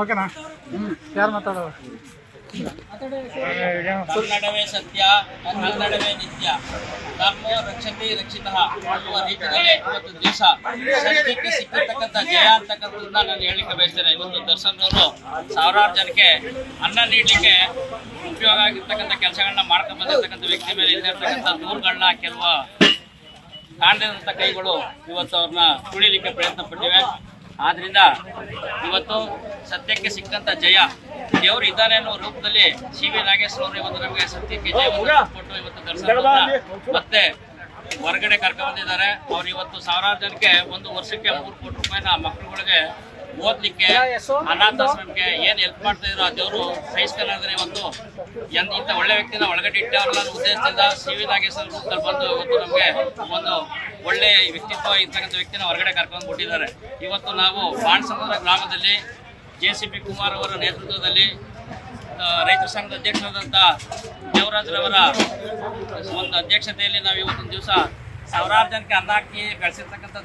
ಓಕೆನಾ? ಯಾರು ಮಾತಾಡೋದು ಕನ್ನಡವೇ ಸತ್ಯ, ಕನ್ನಡವೇ ನಿತ್ಯ. ತಮ್ಮ ರಕ್ಷತೆ ರಕ್ಷಿತ. ಅನ್ನುವ ರೀತಿಯಲ್ಲಿ ಇವತ್ತು ದಿವಸ ಸತ್ಯಕ್ಕೆ ಸಿಕ್ಕಿರ್ತಕ್ಕಂಥ ಜಯ ಅಂತಕ್ಕಂಥದ್ದನ್ನ ನಾನು ಹೇಳಲಿಕ್ಕೆ ಬಯಸ್ತೇನೆ. ಇವತ್ತು ದರ್ಶನ್ ಸಾವಿರಾರು ಜನಕ್ಕೆ ಅನ್ನ ನೀಡಲಿಕ್ಕೆ ಉಪಯೋಗ ಆಗಿರ್ತಕ್ಕಂಥ ಕೆಲಸಗಳನ್ನ ಮಾಡ್ಕೊಂಡ್ ಬಂದಿರ್ತಕ್ಕಂಥ ವ್ಯಕ್ತಿ ಮೇಲೆ ಇಲ್ಲಿರ್ತಕ್ಕಂಥ ದೂರುಗಳನ್ನ ಕೆಲವು ಕಾಣದಂಥ ಕೈಗಳು ಇವತ್ತು ಅವ್ರನ್ನ ತುಳಿಲಿಕ್ಕೆ ಪ್ರಯತ್ನ ಪಟ್ಟಿವೆ ಆದ್ರಿಂದ ಇವತ್ತು ಸತ್ಯಕ್ಕೆ ಸಿಕ್ಕಂತ ಜಯ. ದೇವರು ಇದ್ದಾನೆ ಅನ್ನೋ ರೂಪದಲ್ಲಿ ಸಿ ವಿ ನಾಗೇಶ್ವರ ಇವತ್ತು ನಮಗೆ ಸತ್ಯಕ್ಕೆ ಜಯ ಕೊಟ್ಟು ಇವತ್ತು ದರ್ಶನ ಮತ್ತೆ ಹೊರಗಡೆ ಕರ್ಕೊಂಡಿದ್ದಾರೆ ಅವ್ರು ಇವತ್ತು ಸಾವಿರಾರು ಜನಕ್ಕೆ ಒಂದು ವರ್ಷಕ್ಕೆ ಮೂರು ಕೋಟಿ ರೂಪಾಯಿನ ಮಕ್ಕಳುಗಳಿಗೆ ಓದ್ಲಿಕ್ಕೆ ಅನಾಥಾಶ್ರಮಕ್ಕೆ ಏನ್ ಹೆಲ್ಪ್ ಮಾಡ್ತಾ ಇದ್ರು ಆ ದೇವರು ಸಹಿಸ್ಕೊಳ್ಳೋದ್ರೆ ಒಂದು ಎನ್- ಇಂಥ ಒಳ್ಳೆ ವ್ಯಕ್ತಿನ ಒಳಗಡೆ ಇಟ್ಟವ್ರಲ್ಲ ಉದ್ದೇಶದಿಂದ ಸಿ ವಿ ನಾಗೇಶ್ವರ ರೂಪದಲ್ಲಿ ಬಂದು ಇವತ್ತು ನಮಗೆ ಒಂದು ಒಳ್ಳೆ ವ್ಯಕ್ತಿತ್ವ ಇರ್ತಕ್ಕಂಥ ವ್ಯಕ್ತಿನ ಹೊರಗಡೆ ಕರ್ಕೊಂಡು ಕೊಟ್ಟಿದ್ದಾರೆ ಇವತ್ತು ನಾವು ಬಾಣಸಮುದ್ರ ಗ್ರಾಮದಲ್ಲಿ ಜೆ ಸಿ ಪಿ ಕುಮಾರ್ ಅವರ ನೇತೃತ್ವದಲ್ಲಿ ರೈತ ಸಂಘದ ಅಧ್ಯಕ್ಷರಾದಂಥ ದೇವರಾಜ್ರವರ ಒಂದು ಅಧ್ಯಕ್ಷತೆಯಲ್ಲಿ ನಾವು ಇವತ್ತೊಂದು ದಿವಸ ಸಾವಿರಾರು ಜನಕ್ಕೆ ಅನ್ನ ಹಾಕಿ ಬೆಳೆಸಿರ್ತಕ್ಕಂಥ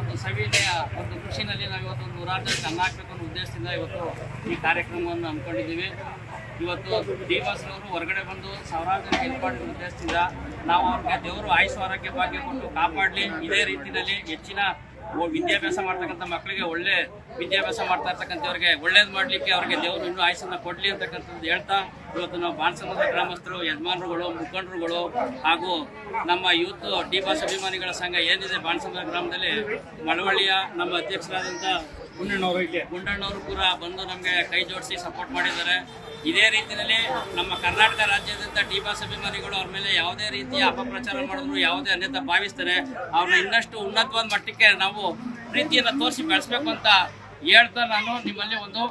ಒಂದು ಸವಿನೆಯ ಒಂದು ಖುಷಿನಲ್ಲಿ ನಾವು ಇವತ್ತು ನೂರಾರು ಜನಕ್ಕೆ ಅನ್ನ ಹಾಕಬೇಕು ಅನ್ನೋ ಉದ್ದೇಶದಿಂದ ಇವತ್ತು ಈ ಕಾರ್ಯಕ್ರಮವನ್ನು ಹಮ್ಮಿಕೊಂಡಿದ್ದೀವಿ. ಇವತ್ತು ಡಿ ಬಾಸ್ರವರು ಹೊರಗಡೆ ಬಂದು ಸಾವಿರಾರು ಜನಕ್ಕೆ ಹೆಲ್ಪ್ ಮಾಡಿದ ಉದ್ದೇಶದಿಂದ ನಾವು ಅವ್ರಿಗೆ ದೇವರು ಆಯುಷ್ ಆರೋಗ್ಯ ಭಾಗ್ಯ ಕೊಟ್ಟು ಕಾಪಾಡಲಿ. ಇದೇ ರೀತಿಯಲ್ಲಿ ಹೆಚ್ಚಿನ ವಿದ್ಯಾಭ್ಯಾಸ ಮಾಡ್ತಕ್ಕಂಥ ಮಕ್ಕಳಿಗೆ ಒಳ್ಳೆ ವಿದ್ಯಾಭ್ಯಾಸ ಮಾಡ್ತಾ ಇರ್ತಕ್ಕಂಥವ್ರಿಗೆ ಒಳ್ಳೇದು ಮಾಡಲಿಕ್ಕೆ ಅವ್ರಿಗೆ ದೇವರು ಇನ್ನೂ ಆಯಸ್ಸನ್ನು ಕೊಡಲಿ ಅಂತಕ್ಕಂಥದ್ದು ಹೇಳ್ತಾ ಇವತ್ತು ನಾವು ಬಾಣಸಮುದ್ರ ಗ್ರಾಮಸ್ಥರು ಯಜಮಾನರುಗಳು ಮುಖಂಡರುಗಳು ಹಾಗೂ ನಮ್ಮ ಯೂತ್ ಡಿ ಬಾಸ್ ಅಭಿಮಾನಿಗಳ ಸಂಘ ಏನಿದೆ ಬಾಣಸಮುದ್ರ ಗ್ರಾಮದಲ್ಲಿ ಮಳವಳ್ಳಿಯ ನಮ್ಮ ಅಧ್ಯಕ್ಷರಾದಂಥ ಗುಂಡಣ್ಣವರು ಕೂಡ ಬಂದು ನಮಗೆ ಕೈ ಜೋಡಿಸಿ ಸಪೋರ್ಟ್ ಮಾಡಿದ್ದಾರೆ. ಇದೇ ರೀತಿಯಲ್ಲಿ ನಮ್ಮ ಕರ್ನಾಟಕ ರಾಜ್ಯದಂತ ಡಿ ಬಾಸ್ ಅಭಿಮಾನಿಗಳು ಅವ್ರ ಮೇಲೆ ಯಾವುದೇ ರೀತಿಯ ಅಪಪ್ರಚಾರ ಮಾಡಿದ್ರು ಯಾವುದೇ ಅನ್ಯತಾ ಭಾವಿಸ್ತಾರೆ ಅವ್ರನ್ನ ಇನ್ನಷ್ಟು ಉನ್ನತವಾದ ಮಟ್ಟಕ್ಕೆ ನಾವು ಪ್ರೀತಿಯನ್ನು ತೋರಿಸಿ ಬೆಳೆಸ್ಬೇಕು ಅಂತ ಹೇಳ್ತಾ ನಾನು ನಿಮ್ಮಲ್ಲಿ ಒಂದು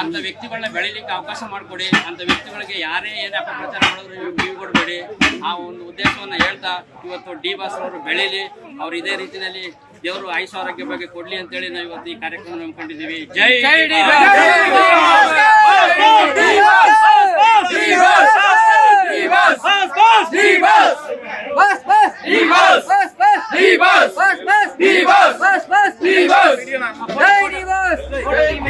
ಅಂಥ ವ್ಯಕ್ತಿಗಳನ್ನ ಬೆಳೀಲಿಕ್ಕೆ ಅವಕಾಶ ಮಾಡಿಕೊಡಿ. ಅಂಥ ವ್ಯಕ್ತಿಗಳಿಗೆ ಯಾರೇ ಏನಪ್ಪ ಅಪಪ್ರಚಾರ ಮಾಡಿದ್ರು ನೀವು ಕೊಡಬೇಡಿ ಆ ಒಂದು ಉದ್ದೇಶವನ್ನು ಹೇಳ್ತಾ ಇವತ್ತು ಡಿ ಬಾಸ್ ಅವರು ಬೆಳೀಲಿ. ಅವ್ರು ಇದೇ ರೀತಿಯಲ್ಲಿ ದೇವರು ಆಯುಷ್ ಆರೋಗ್ಯ ಬಗ್ಗೆ ಕೊಡಲಿ ಅಂತೇಳಿ ನಾವು ಇವತ್ತು ಈ ಕಾರ್ಯಕ್ರಮ ನಂಬ್ಕೊಂಡಿದ್ದೀವಿ ಜೈ